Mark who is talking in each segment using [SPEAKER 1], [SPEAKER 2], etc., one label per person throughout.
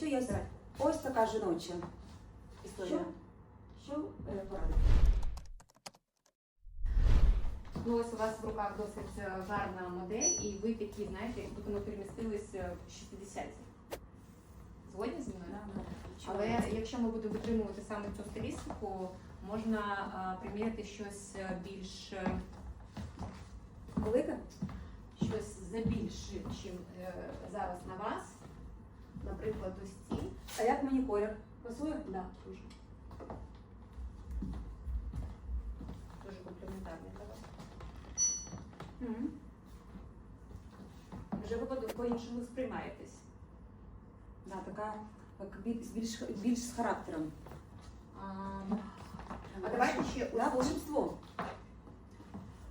[SPEAKER 1] якщо є
[SPEAKER 2] Давай.
[SPEAKER 1] ось така жіноча історія,
[SPEAKER 2] Що?
[SPEAKER 1] що е, порадити?
[SPEAKER 2] Ну, ось у вас в руках досить е, гарна модель, і ви такі, знаєте, як будто ми перемістилися в 60-ті. Згодні зі мною? Але якщо ми будемо витримувати саме цю стилістику, можна а, приміряти щось е, більш е,
[SPEAKER 1] Велика?
[SPEAKER 2] щось забільше, чим е, зараз на вас. Наприклад, ось ці.
[SPEAKER 1] А як мені колір? Пасує?
[SPEAKER 2] Да, дуже. Дуже комплементарний для вас.
[SPEAKER 1] Мгм.
[SPEAKER 2] Вже ви по- по-іншому сприймаєтесь.
[SPEAKER 1] Да, така як більш, більш з характером.
[SPEAKER 2] А, а давайте ще
[SPEAKER 1] Да, волшебство.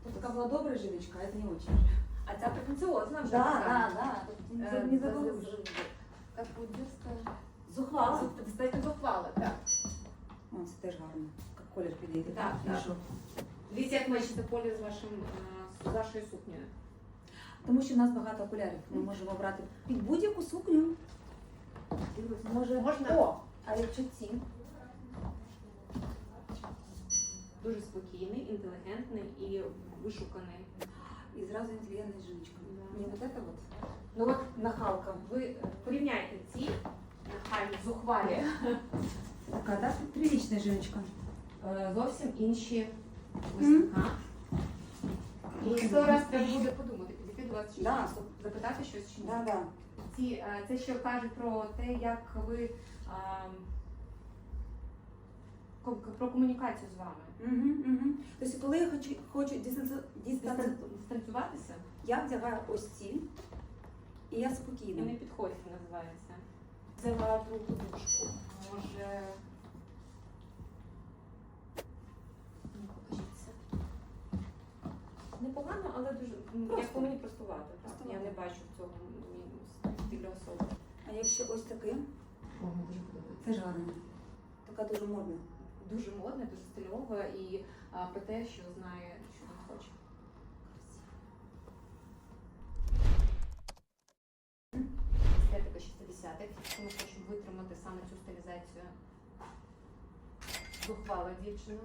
[SPEAKER 1] Тут така була добра жіночка, а це не очень.
[SPEAKER 2] А ця претенціозна вже.
[SPEAKER 1] Да, да, да. Не не
[SPEAKER 2] буде сказати?
[SPEAKER 1] Зухвала.
[SPEAKER 2] Достатньо зухвала, так.
[SPEAKER 1] О, це теж гарно. Як колір підійде.
[SPEAKER 2] Так, так.
[SPEAKER 1] що?
[SPEAKER 2] Дивіться, як мечите поле з вашим е, з вашою сукнею.
[SPEAKER 1] Тому що в нас багато окулярів. Ми можемо брати під будь-яку сукню. Може,
[SPEAKER 2] Можна?
[SPEAKER 1] О, а якщо ці?
[SPEAKER 2] Дуже спокійний, інтелігентний і вишуканий.
[SPEAKER 1] І зразу інтелігентна жіночка.
[SPEAKER 2] Да.
[SPEAKER 1] Не вот это вот.
[SPEAKER 2] Ну от
[SPEAKER 1] Нахалка.
[SPEAKER 2] ви е, порівняйте ці нехай зухвалі.
[SPEAKER 1] Така, да? Прилична жіночка.
[SPEAKER 2] Е, Зовсім інші висока. І сто раз треба буде подумати, підійти до вас чи
[SPEAKER 1] Да.
[SPEAKER 2] запитати щось чи ні.
[SPEAKER 1] Да, да.
[SPEAKER 2] Ці, е, це ще каже про те, як ви а, ко- про комунікацію з вами.
[SPEAKER 1] Угу, угу. Тобто, коли я хочу, хочу дистанци...
[SPEAKER 2] Дистан- Дистанціюватися
[SPEAKER 1] я вдягаю ось ці, і я
[SPEAKER 2] і
[SPEAKER 1] спокійна.
[SPEAKER 2] не підходьте, називається. Взяла другу подушку. Може. Ну. Непогано, але дуже
[SPEAKER 1] Просто.
[SPEAKER 2] як по мені простувато. Так.
[SPEAKER 1] Простувато.
[SPEAKER 2] Я не бачу в цьому мінус біля особи.
[SPEAKER 1] А якщо ось таке,
[SPEAKER 2] О, мені дуже подобається.
[SPEAKER 1] теж гарно. Така дуже модна.
[SPEAKER 2] Дуже модна, дуже стильова і а, про те, що знає, що він хоче. 60-х. Ми хочемо витримати саме цю стилізацію. Зухвала дівчина.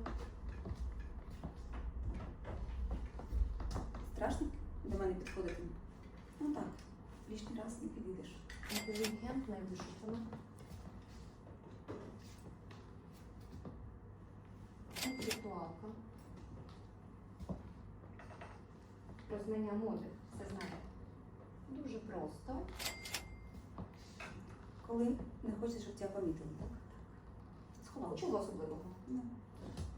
[SPEAKER 1] Страшно до мене підходити? Ну так, лишній раз не підійдеш.
[SPEAKER 2] Інтелігентна і вишукана. Інтелектуалка. Про знання моди. Все знає. Дуже просто.
[SPEAKER 1] Коли не хочеш, щоб тебе помітили, так? Сховала.
[SPEAKER 2] Нічого особливого.
[SPEAKER 1] Ну.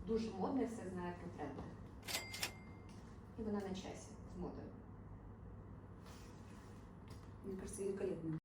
[SPEAKER 2] Дуже модне, все знає про тренди. І вона на часі з модою.
[SPEAKER 1] Мені кажется, великолепно.